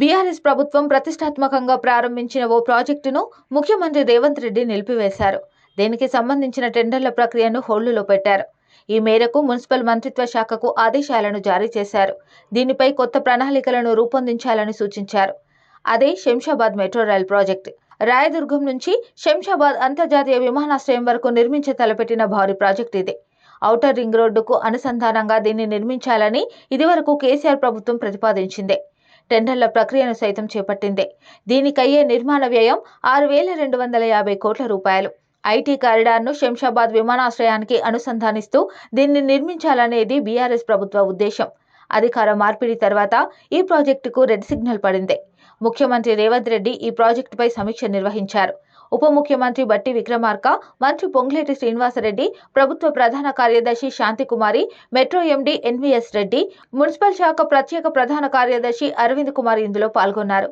BRS ప్రభుత్వం ప్రతిష్టాత్మకంగా ప్రారంభించిన ఓ ప్రాజెక్టును ముఖ్యమంత్రి రేవంత్ రెడ్డి నిలిపివేశారు. దీనికి సంబంధించిన టెండర్ల ప్రక్రియను హోళ్ళులో పెట్టారు. ఈ మేరకు మున్సిపల్ మంత్రిత్వ శాఖకు ఆదేశాలను జారీ చేశారు. దీనిపై కొత్త ప్రణాళికలను రూపొందించాలని సూచించారు. అదే Shamshabad metro rail project. Rayadurgam నుంచి శంషాబాద్ అంతర్జాతీయ విమానాశ్రయం వరకు నిర్మించ తలపెట్టిన భారీ ప్రాజెక్ట్ ఇది. ఔటర్ రింగ్ రోడ్డుకు అనుసంధానంగా దీన్ని నిర్మించాలని ఇదివరకు కేసీఆర్ ప్రభుత్వం ప్రతిపాదించింది. టెండర్ల ప్రక్రియను సైతం చేపట్టింది. దీనికయ్యే నిర్మాణ వ్యయం ఆరు వేల రెండు వందల యాభై కోట్ల రూపాయలు. ఐటీ కారిడార్ను శంషాబాద్ విమానాశ్రయానికి అనుసంధానిస్తూ దీన్ని నిర్మించాలనేది బీఆర్ఎస్ ప్రభుత్వ ఉద్దేశం. అధికార మార్పిడి తర్వాత ఈ ప్రాజెక్టుకు రెడ్ సిగ్నల్ పడింది. ముఖ్యమంత్రి రేవంత్ రెడ్డి ఈ ప్రాజెక్టుపై సమీక్ష నిర్వహించారు. ఉప ముఖ్యమంత్రి బట్టి విక్రమార్క మంత్రి పొంగులేటి శ్రీనివాసరెడ్డి ప్రభుత్వ ప్రధాన కార్యదర్శి Shanti Kumari metro MD NVS Reddy municipal శాఖ ప్రత్యేక ప్రధాన కార్యదర్శి అరవింద్ కుమార్ ఇందులో పాల్గొన్నారు.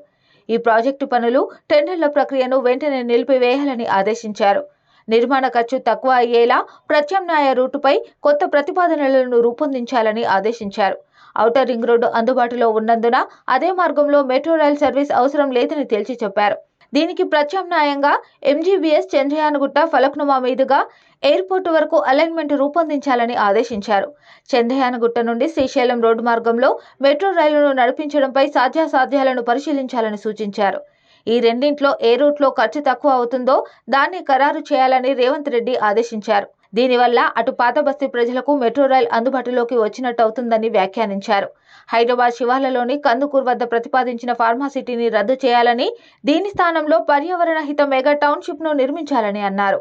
ఈ ప్రాజెక్టు పనులు టెండర్ల ప్రక్రియను వెంటనే నిలిపివేయాలని ఆదేశించారు. నిర్మాణ ఖర్చు తక్కువ అయ్యేలా ప్రత్యామ్నాయ రూటుపై కొత్త ప్రతిపాదనలను రూపొందించాలని ఆదేశించారు. ఔటర్ రింగ్ రోడ్డు అందుబాటులో ఉన్నందున అదే మార్గంలో మెట్రో రైల్ సర్వీస్ అవసరం లేదని తేల్చి చెప్పారు. దీనికి ప్రత్యామ్నాయంగా ఎంజీబీఎస్ చంద్రయానగుట్ట ఫలక్నుమా మీదుగా ఎయిర్పోర్ట్ వరకు అలైన్మెంట్ రూపొందించాలని ఆదేశించారు. చంద్రయానగుట్ట నుండి శ్రీశైలం రోడ్డు మార్గంలో మెట్రో రైలును నడిపించడంపై సాధ్యాసాధ్యాలను పరిశీలించాలని సూచించారు. ఈ రెండింట్లో ఏ రూట్లో ఖర్చు తక్కువ అవుతుందో దాన్ని ఖరారు చేయాలని రేవంత్ రెడ్డి ఆదేశించారు. దీనివల్ల అటు పాత బస్తీ ప్రజలకు మెట్రో రైల్ అందుబాటులోకి వచ్చినట్టు అవుతుందని వ్యాఖ్యానించారు. హైదరాబాద్ శివార్లలోని కందుకూర్ వద్ద ప్రతిపాదించిన ఫార్మాసిటీని రద్దు చేయాలని దీని స్థానంలో పర్యావరణ హిత మెగా టౌన్షిప్ను నిర్మించాలని అన్నారు.